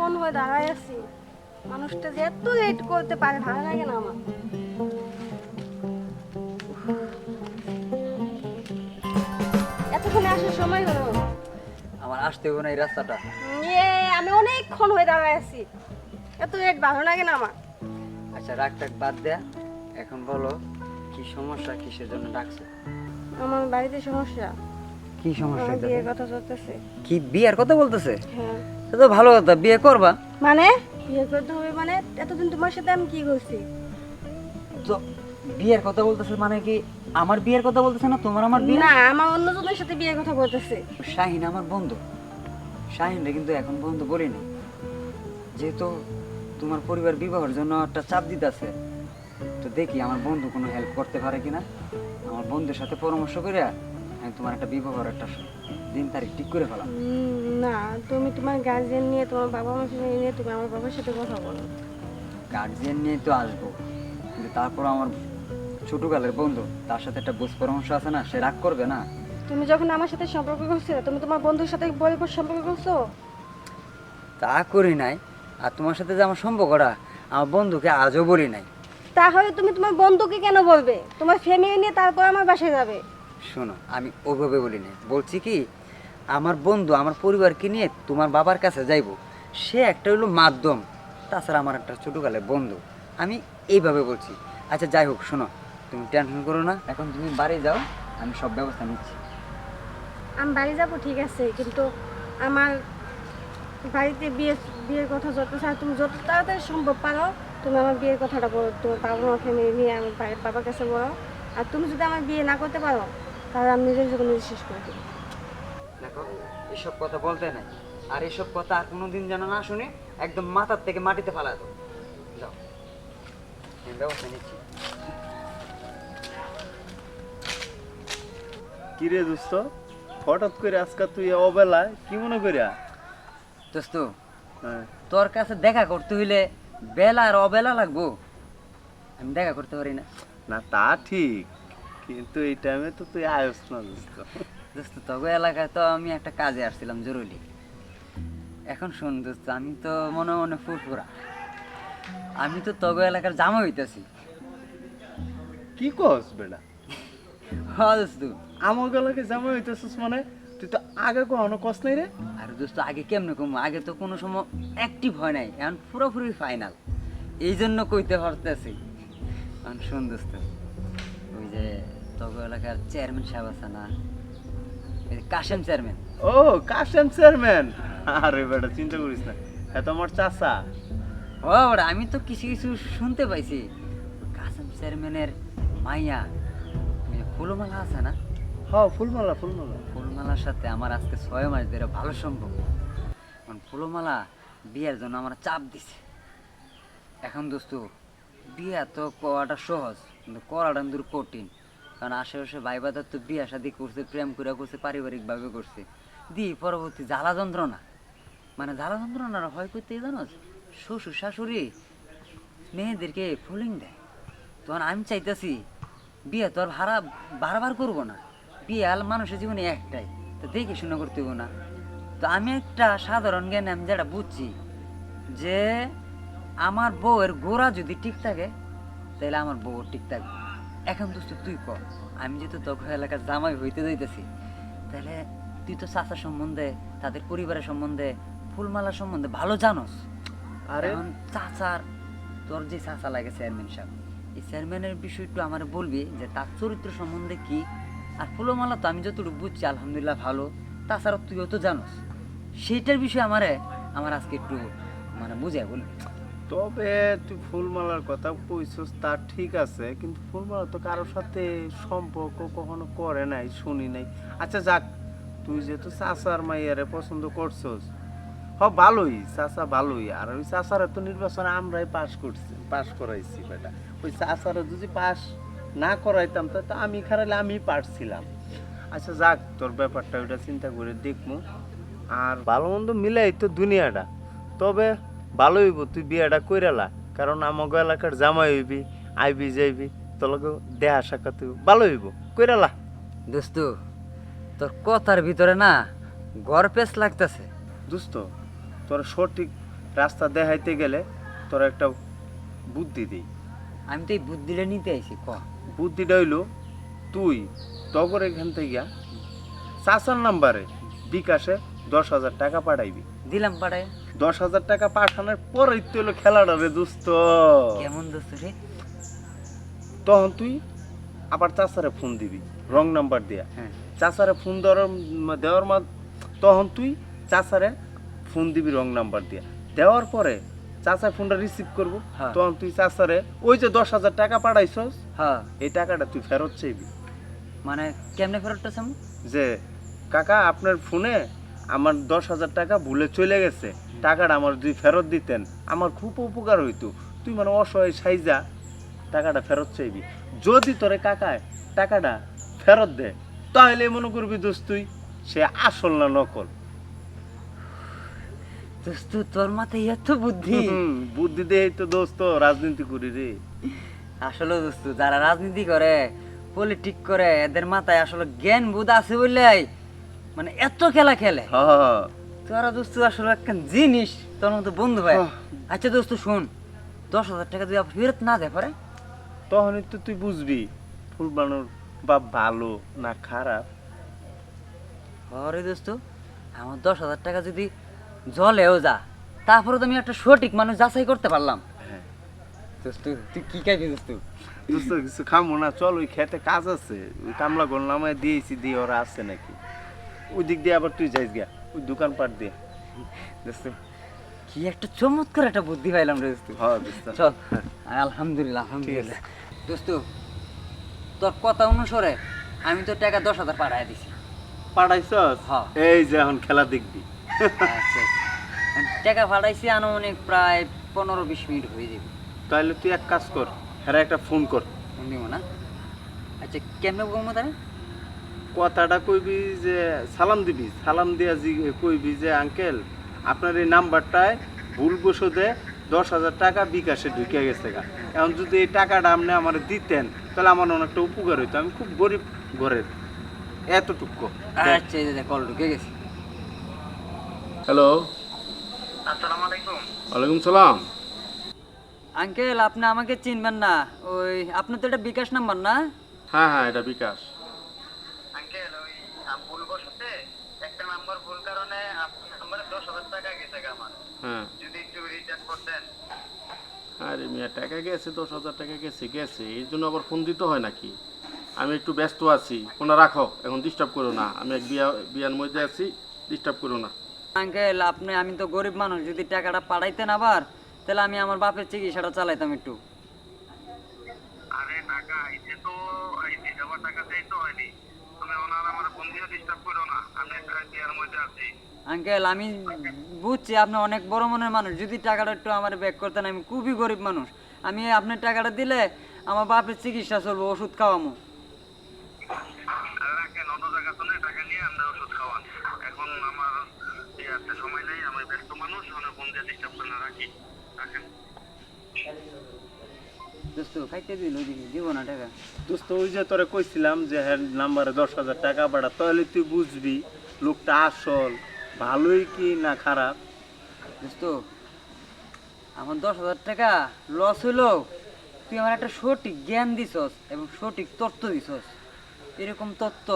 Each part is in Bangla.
অনেকক্ষণ হয়ে দাঁড়ায় আছি। মানুষটা যে এত লেট করতে পারে ভালো লাগে না আমার। এতক্ষণে আসার সময় হলো। আমার আসতে হবে না এই রাস্তাটা। ইয়ে আমি অনেকক্ষণ হয়ে দাঁড়ায় আছি। এত লেট ভালো লাগে না আমার। আচ্ছা রাগ টাক বাদ দেয়া এখন বলো কি সমস্যা কিসের জন্য ডাকছো? আমার বাড়িতে সমস্যা। কি সমস্যা বিয়ের কথা চলতেছে। কি বিয়ের কথা বলতেছে? হ্যাঁ। সে তো ভালো কথা বিয়ে করবা? মানে? বিয়ে করতে হবে মানে? এতদিন তোমার সাথে আমি কি করছি? তো বিয়ের কথা বলতেছে মানে কি আমার বিয়ের কথা বলতেছে না তোমার আমার বিয়ে? না আমার অন্যজনের সাথে বিয়ের কথা বলতেছে। শাহিন আমার বন্ধু। শাহিনটা কিন্তু এখন বন্ধু বলি না যেহেতু তোমার পরিবার বিবাহের জন্য একটা চাপ দিতেছে তো দেখি আমার বন্ধু কোনো হেল্প করতে পারে কিনা। আমার বন্ধুর সাথে পরামর্শ করে আমি তোমার একটা বিবাহের একটা দিন তারিখ ঠিক করে ফেলাম। না তুমি তোমার গার্জিয়ান নিয়ে তোমার বাবা মার সাথে নিয়ে তুমি আমার বাবার সাথে কথা বলো। গার্জিয়ান নিয়ে তো আসব কিন্তু তারপর আমার ছোটকালের বন্ধু তার সাথে একটা বুঝ পরামর্শ আছে না সে রাগ করবে না। তুমি যখন আমার সাথে সম্পর্ক করছ তুমি তোমার বন্ধুর সাথে করে সম্পর্ক করছ? তা করি নাই আর তোমার সাথে যে আমার সম্পর্কটা আমার বন্ধুকে আজও বলি নাই। তাহলে তুমি তোমার বন্ধুকে কেন বলবে? তোমার ফ্যামিলি নিয়ে তারপর আমার বাসায় যাবে। শোনো আমি ওইভাবে বলি নাই। বলছি কি আমার বন্ধু, আমার পরিবারকে নিয়ে তোমার বাবার কাছে যাইব। সে একটা হলো মাধ্যম, তাছাড়া আমার একটা ছোটোকালের বন্ধু। আমি এইভাবে বলছি। আচ্ছা যাই হোক, শোনো, তুমি টেনশন করো না। এখন তুমি বাড়ি যাও, আমি সব ব্যবস্থা নিচ্ছি। আমি বাড়ি যাব, ঠিক আছে, কিন্তু আমার বাড়িতে বিয়ে, বিয়ের কথা যত তুমি যত তাড়াতাড়ি সম্ভব পারো, তুমি আমার বিয়ের কথাটা বলো, তোমার বাবা মা ফ্যামিলি নিয়ে আমার বাবার কাছে বলো। আর তুমি যদি আমার বিয়ে না করতে পারো, তাহলে আমি নিজের জীবন শেষ করে দেবো। দেখো এসব কথা বলতে নাই। আর এসব কথা আর কোনোদিন যেন না শুনে একদম মাথার থেকে মাটিতে ফালা দাও যাও। আমি ব্যবস্থা নিচ্ছি। কিরে দোস্ত? হঠাৎ করে আজকে তুই অবেলায় কি মনে করিয়া? দোস্ত হ্যাঁ। তোর কাছে দেখা করতে হইলে বেলা আর অবেলা লাগবো। আমি দেখা করতে পারি না। না তা ঠিক। কিন্তু এই টাইমে তো তুই আয়স না দোস্ত। দোস্ত তগো এলাকায় তো আমি একটা কাজে আসছিলাম জরুরি। এখন শোন দোস্ত আমি তো মনে মনে ফুরফুরা। আমি তো তগো এলাকার জামা হইতেছি। কি কস বেটা? হ দোস্ত। আমার গলাকে জামা হইতেছিস মানে? তুই তো আগে কখনো কস নাই রে। আর দোস্ত আগে কেমনে কম? আগে তো কোনো সময় অ্যাক্টিভ হয় নাই এখন পুরোপুরি ফাইনাল এই জন্য কইতে পারতেছি। এখন শোন দোস্ত ওই যে তগো এলাকার চেয়ারম্যান সাহেব আছে না? কাশেম চেয়ারম্যান। ও কাশেম চেয়ারম্যান? আরে বেটা চিন্তা করিস না। হ্যাঁ তো আমার চাচা। ও ওরা আমি তো কিছু কিছু শুনতে পাইছি। কাসেম চেয়ারম্যানের মাইয়া ফুলমালা আছে না? হ ফুলমালা ফুলমালা। ফুলমালার সাথে আমার আজকে ছয় মাস ধরে ভালো সম্পর্ক। ফুলমালা বিয়ের জন্য আমার চাপ দিছে। এখন দোস্ত বিয়ে তো করাটা সহজ কিন্তু করাটা দূর কঠিন। কারণ আশেপাশে ভাই বাদার তো বিয়ে শাদি করছে, প্রেম করে করছে, পারিবারিকভাবে করছে। দি, পরবর্তী জ্বালা যন্ত্রণা। মানে জ্বালা যন্ত্রণা হয় করতে জানো শ্বশুর শাশুড়ি মেয়েদেরকে ফুলিং দেয়। তখন আমি চাইতেছি, বিয়ে তো আর ভাড়া, বারবার করব না। বিয়ে আল মানুষের জীবনে একটাই, তো দেখে শুনে করতে না। তো আমি একটা সাধারণ জ্ঞান, আমি যেটা বুঝছি যে, আমার বউয়ের গোড়া যদি ঠিক থাকে, তাহলে আমার বউ ঠিক থাকবে। এখন তো তুই কর আমি যেহেতু তখন এলাকার জামাই হইতে যাইতেছি তাহলে তুই তো চাচা সম্বন্ধে তাদের পরিবারের সম্বন্ধে ফুলমালা সম্বন্ধে ভালো জানোস। আরে? এখন চাচার তোর যে চাচা লাগে চেয়ারম্যান সাহেব এই চেয়ারম্যানের বিষয় একটু আমার বলবি যে তার চরিত্র সম্বন্ধে কি? আর ফুলমালা তো আমি যতটুকু বুঝছি আলহামদুলিল্লাহ ভালো। তাছাড়া তুইও তো জানোস। সেইটার বিষয়ে আমারে আমার আজকে একটু মানে বুঝাই বলবি। তবে তুই ফুলমালার কথা কইছস, তা ঠিক আছে, কিন্তু ফুলমালা তো কারোর সাথে সম্পর্ক কখনো করে নাই, শুনি নাই। আচ্ছা যাক, তুই যেহেতু চাচার মাইয়ারে পছন্দ করছস, হ, ভালোই, চাচা ভালোই, আর ওই চাচারা তো নির্বাচনে আমরাই পাশ করছি, পাশ করাইছি বেটা ওই চাচারা যদি পাশ না করাইতাম, তা তো আমি খারালে আমি পারছিলাম। আচ্ছা যাক, তোর ব্যাপারটা ওইটা চিন্তা করে দেখব আর ভালো মন্দ মিলাই তো দুনিয়াটা। তবে ভালো হইব তুই বিয়াটা কইরালা কারণ আমাকে এলাকার জামাই হইবি আইবি যাইবি তোর লগে দেহা সাক্ষাৎ হইব। ভালো হইব কইরালা দোস্ত তোর কথার ভিতরে না গড় পেস লাগতেছে। দোস্ত তোর সঠিক রাস্তা দেখাইতে গেলে তোর একটা বুদ্ধি দিই। আমি তো এই বুদ্ধিটা নিতে আইছি ক। বুদ্ধিটা হইল তুই তগর এখান থেকে চাচার নাম্বারে বিকাশে দশ হাজার টাকা পাঠাইবি। দিলাম পাড়ায় দশ হাজার টাকা পাঠানোর পরেই তো হলো খেলাটা রে দোস্ত। কেমন দোস্ত রে? তখন তুই আবার চাচারে ফোন দিবি রং নাম্বার দিয়া। হ্যাঁ। চাচারে ফোন দেওয়ার দেওয়ার মা তখন তুই চাচারে ফোন দিবি রং নাম্বার দিয়া। দেওয়ার পরে চাচা ফোনটা রিসিভ করব। হ্যাঁ। তখন তুই চাচারে ওই যে দশ হাজার টাকা পাঠাইছস হ্যাঁ। এই টাকাটা তুই ফেরত চাইবি। মানে কেমনে ফেরতটা সামু যে কাকা আপনার ফোনে আমার দশ হাজার টাকা ভুলে চলে গেছে। টাকাটা আমার যদি ফেরত দিতেন আমার খুব উপকার হইতো। তুই মানে অসহায় সাইজা টাকাটা ফেরত চাইবি। যদি তোরে কাকায় টাকাটা ফেরত দে তাহলে মনে করবি দোস্ত তুই সে আসল না নকল। দোস্ত তোর মাথায় এত বুদ্ধি। বুদ্ধি দিয়ে তো দোস্ত রাজনীতি করি রে। আসলে দোস্ত যারা রাজনীতি করে পলিটিক করে এদের মাথায় আসলে জ্ঞান বুধ আছে বললে মানে এত খেলা খেলে? তোরা দোস্ত আসলে একটা জিনিস তোর মতো বন্ধু ভাই। আচ্ছা দোস্ত শোন। দশ হাজার টাকা যদি ফেরত না দেয় পারে? তখনই তো তুই বুঝবি ফুল বানানোর বা ভালো না খারাপ। আরে দোস্ত আমার দশ হাজার টাকা যদি জলেও যা তারপরে তো আমি একটা সঠিক মানুষ যাচাই করতে পারলাম। হ্যাঁ। দোস্ত তুই কি খাইবি দোস্ত? দোস্ত কিছু খামো না চল ওই খেতে কাজ আছে। কামলা গোল নামায় দিয়েছি দিয়ে ওরা আছে নাকি। ওই দিক দিয়ে আবার তুই যাইস গিয়া ওই দোকানপাট দিয়ে। দোস্ত কি একটা চমৎকার একটা বুদ্ধি পাইলাম রে দোস্ত। হ্যাঁ দোস্ত। চল আলহামদুলিল্লাহ আলহামদুলিল্লাহ। দোস্ত তোর কথা অনুসারে আমি তো টাকা দশ হাজার পাঠাই দিছি। পাঠাইছস? হ্যাঁ। এই যে এখন খেলা দেখবি। আচ্ছা টাকা পাঠাইছি আনুমানিক প্রায় পনেরো বিশ মিনিট হয়ে যাবে। তাহলে তুই এক কাজ কর হ্যাঁ একটা ফোন কর। ফোন দিব না? আচ্ছা কেমনে বলব তাহলে কথাটা কইবি যে সালাম দিবি। সালাম দিয়া জি কইবি যে আঙ্কেল আপনার এই নাম্বারটায় ভুল বসতে দশ হাজার টাকা বিকাশে ঢুকে গেছে গা। এখন যদি এই টাকাটা আপনি আমার দিতেন তাহলে আমার অনেকটা উপকার হইতো। আমি খুব গরিব ঘরের। এতটুকু। আচ্ছা কল ঢুকে গেছি। হ্যালো। আসসালামু আলাইকুম। ওয়ালাইকুম সালাম। আঙ্কেল আপনি আমাকে চিনবেন না। ওই আপনার তো এটা বিকাশ নাম্বার না? হ্যাঁ হ্যাঁ এটা বিকাশ আঙ্কেল ওই ভুল বসতে একটা নাম্বার ভুল কারণে আপনার নাম্বারে দশ হাজার টাকা গেছে গা আমার হ্যাঁ। যদি একটু রিটার্ন করতেন। আরে মিয়া টাকা গেছে দশ হাজার টাকা গেছে গেছে। এই জন্য আবার ফোন দিতে হয় নাকি? আমি একটু ব্যস্ত আছি। ফোনটা রাখো এখন ডিস্টার্ব করো না। আমি এক বিয়া বিয়ার মধ্যে আছি ডিস্টার্ব করো না। আঙ্কেল আপনি আমি তো গরিব মানুষ। যদি টাকাটা পাঠাইতেন আবার তাহলে আমি আমার বাপের চিকিৎসাটা চালাইতাম একটু। আরে টাকা আইছে তো আইছে। টাকা চাই তো হয়নি। তুমি ওনার আমার বন্ধুও ডিস্টার্ব করো না। আমি একটা বিয়ার মধ্যে আছি। আঙ্কেল আমি বুঝছি আপনি অনেক বড় মনের মানুষ। যদি টাকাটা একটু আমার ব্যাক করতেন আমি খুবই গরিব মানুষ। আমি আপনার টাকাটা দিলে আমার বাপের চিকিৎসা চলবো ওষুধ খাওয়ামো। আর রাখেন অন্য জায়গা তো টাকা নিয়ে আমরা ওষুধ খাওয়ান। এখন আমার আছে সময় নেই আমি ব্যস্ত মানুষ আমার ফোন দিয়ে ডিস্টার্ব করে না রাখি। রাখেন। দোস্ত খাইতে দিল ওইদিকে দিব না টাকা। দোস্ত ওই যে তোরে কইছিলাম যে হ্যাঁ নাম্বারে দশ হাজার টাকা পাঠা তাহলে তুই বুঝবি লোকটা আসল। ভালোই কি না খারাপ? দোস্ত আমার দশ হাজার টাকা লস হইল। তুই আমার একটা সঠিক জ্ঞান দিছস এবং সঠিক তথ্য দিছস। এরকম তথ্য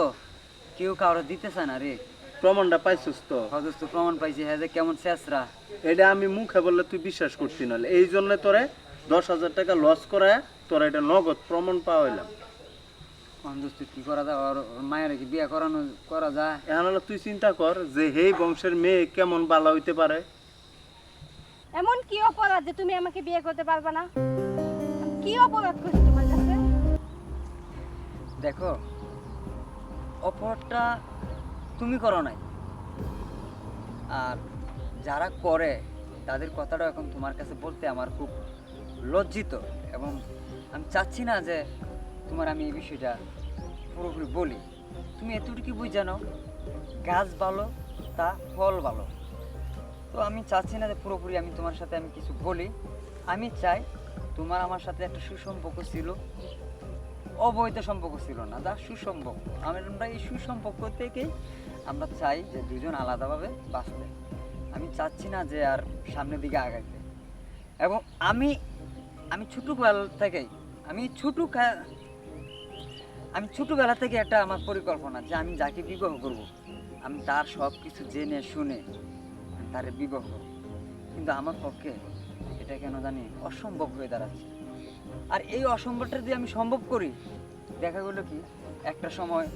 কেউ কাউরে দিতে চায় না রে। প্রমাণটা পাইছিস তো? হ দোস্ত প্রমাণ পাইছি। হ্যাঁ যে কেমন শেষরা। এটা আমি মুখে বললে তুই বিশ্বাস করতি না। এই জন্য তোরে দশ হাজার টাকা লস করে তোরা এটা নগদ প্রমাণ পাওয়া হইলাম কি করা যায়? ওর মায়ের কি বিয়ে করানো করা যায়? এখন হলো তুই চিন্তা কর যে হেই বংশের মেয়ে কেমন বালা হইতে পারে। এমন কি অপরাধ যে তুমি আমাকে বিয়ে করতে পারবে না? কি অপরাধ করছি তোমার কাছে? দেখো অপরাধটা তুমি করো নাই। আর যারা করে তাদের কথাটা এখন তোমার কাছে বলতে আমার খুব লজ্জিত। এবং আমি চাচ্ছি না যে তোমার আমি এই বিষয়টা পুরোপুরি বলি। তুমি এতটুকু বুঝ জানো? গাছ ভালো, তা ফল ভালো। তো আমি চাচ্ছি না যে পুরোপুরি আমি তোমার সাথে আমি কিছু বলি। আমি চাই তোমার আমার সাথে একটা সুসম্পর্ক ছিল। অবৈধ সম্পর্ক ছিল না, যা সুসম্পর্ক। আমরা এই সুসম্পর্ক থেকে আমরা চাই যে দুজন আলাদাভাবে বাঁচতে। আমি চাচ্ছি না যে আর সামনের দিকে আগাইতে। এবং আমি আমি ছোটোবেলা থেকেই, আমি ছোটো আমি ছোটোবেলা থেকে একটা আমার পরিকল্পনা যে আমি যাকে বিবাহ করব, আমি তার সব কিছু জেনে শুনে তার বিবাহ করব। কিন্তু আমার পক্ষে এটা কেন জানি অসম্ভব হয়ে দাঁড়াচ্ছে। আর এই অসম্ভবটা যদি আমি সম্ভব করি, দেখা গেলো কি, একটা সময়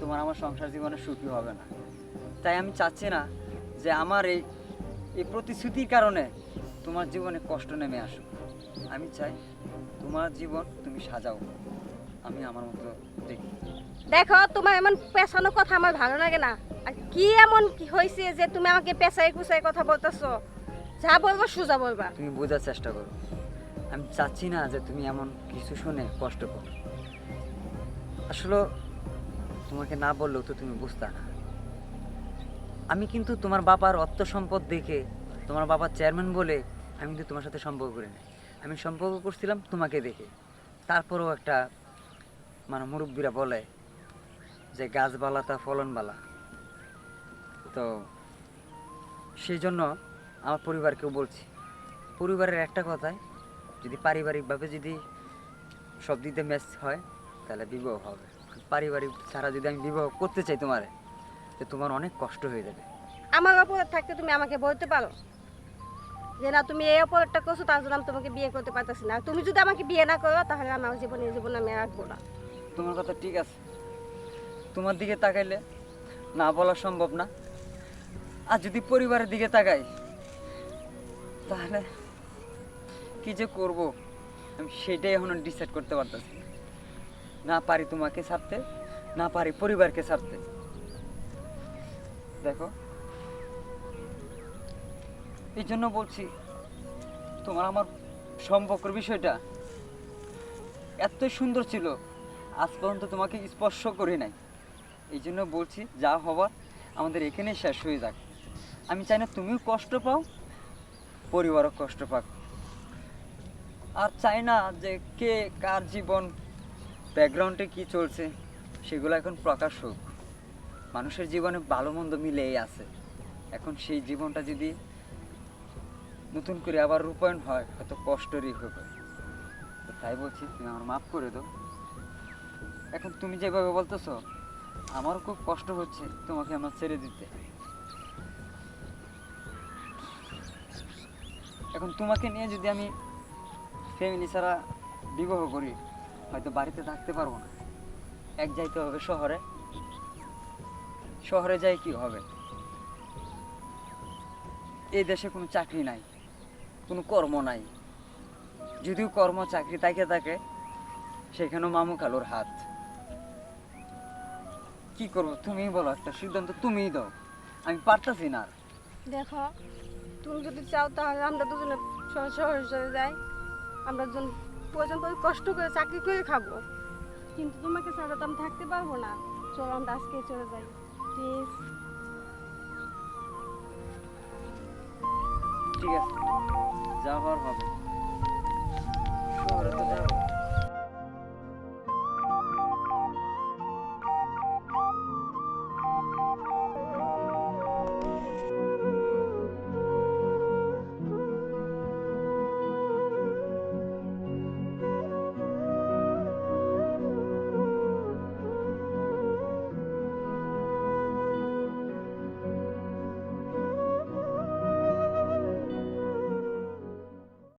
তোমার আমার সংসার জীবনে সুখী হবে না। তাই আমি চাচ্ছি না যে আমার এই এই প্রতিশ্রুতির কারণে তোমার জীবনে কষ্ট নেমে আসুক। আমি চাই তোমার জীবন তুমি সাজাও। আমি আমার মতো দেখি। দেখো তোমার এমন পেছানো কথা আমার ভালো লাগে না। আর কি এমন কি হয়েছে যে তুমি আমাকে পেছায় কুচাই কথা বলতেছো? যা বলব সোজা বলবা। তুমি বোঝার চেষ্টা করো। আমি চাচ্ছি না যে তুমি এমন কিছু শুনে কষ্ট করো আসলে তোমাকে না বললেও তো তুমি বুঝতে না। আমি কিন্তু তোমার বাবার অর্থ সম্পদ দেখে তোমার বাবার চেয়ারম্যান বলে আমি কিন্তু তোমার সাথে সম্পর্ক করি না আমি সম্পর্ক করছিলাম তোমাকে দেখে। তারপরেও একটা মানে মুরব্বীরা বলে যে গাছবালা তা ফলনবালা। তো সেই জন্য আমার পরিবারকেও বলছি, পরিবারের একটা কথাই যদি পারিবারিকভাবে যদি সব দিতে ম্যাচ হয়, তাহলে বিবাহ হবে। পারিবারিক ছাড়া যদি আমি বিবাহ করতে চাই তোমারে, তো তোমার অনেক কষ্ট হয়ে যাবে। আমার অপরাধ থাকতে তুমি আমাকে বলতে পারো? যে না, তুমি এই অপরাধটা করছ, তার জন্য আমি তোমাকে বিয়ে করতে পারতেছি না। তুমি যদি আমাকে বিয়ে না করো, তাহলে আমার জীবনে জীবনে আমি রাখব না। তোমার কথা ঠিক আছে। তোমার দিকে তাকাইলে না বলা সম্ভব না। আর যদি পরিবারের দিকে তাকাই, তাহলে কি যে করব? আমি সেটাই এখনও ডিসাইড করতে পারতেছি না। পারি তোমাকে ছাড়তে, না পারি পরিবারকে ছাড়তে। দেখো, এই জন্য বলছি, তোমার আমার সম্পর্কের বিষয়টা এত সুন্দর ছিল আজ পর্যন্ত তোমাকে স্পর্শ করি নাই। এই জন্য বলছি, যা হবার আমাদের এখানে শেষ হয়ে যাক। আমি চাই না তুমিও কষ্ট পাও, পরিবারও কষ্ট পাক। আর চাই না যে কে কার জীবন ব্যাকগ্রাউন্ডে কি চলছে, সেগুলো এখন প্রকাশ হোক। মানুষের জীবনে ভালো মন্দ মিলেই আছে। এখন সেই জীবনটা যদি নতুন করে আবার রূপায়ণ হয়, হয়তো কষ্টেরই হবে। তাই বলছি, তুমি আমার মাফ করে দাও। এখন তুমি যেভাবে বলতেছো, আমারও খুব কষ্ট হচ্ছে তোমাকে আমার ছেড়ে দিতে। এখন তোমাকে নিয়ে যদি আমি ফ্যামিলি ছাড়া বিবাহ করি, হয়তো বাড়িতে থাকতে পারব না। এক যাইতে হবে শহরে। শহরে যাই কি হবে? এই দেশে কোনো চাকরি নাই, কোনো কর্ম নাই। যদিও কর্ম চাকরি তাকে থাকে, সেখানেও মামু খালুর হাত। কি করব? তুমিই বলো একটা সিদ্ধান্ত তুমিই দাও। আমি পারতাছি না আর। দেখো তুমি যদি চাও তাহলে আমরা দুজনে শহর শহরে চলে যাই। আমরা দুজন প্রয়োজন পড়ে কষ্ট করে চাকরি করে খাব। কিন্তু তোমাকে ছাড়া তো আমি থাকতে পারব না। চলো আমরা আজকে চলে যাই। প্লিজ ঠিক আছে। যা হওয়ার হবে। শহরে তো যাব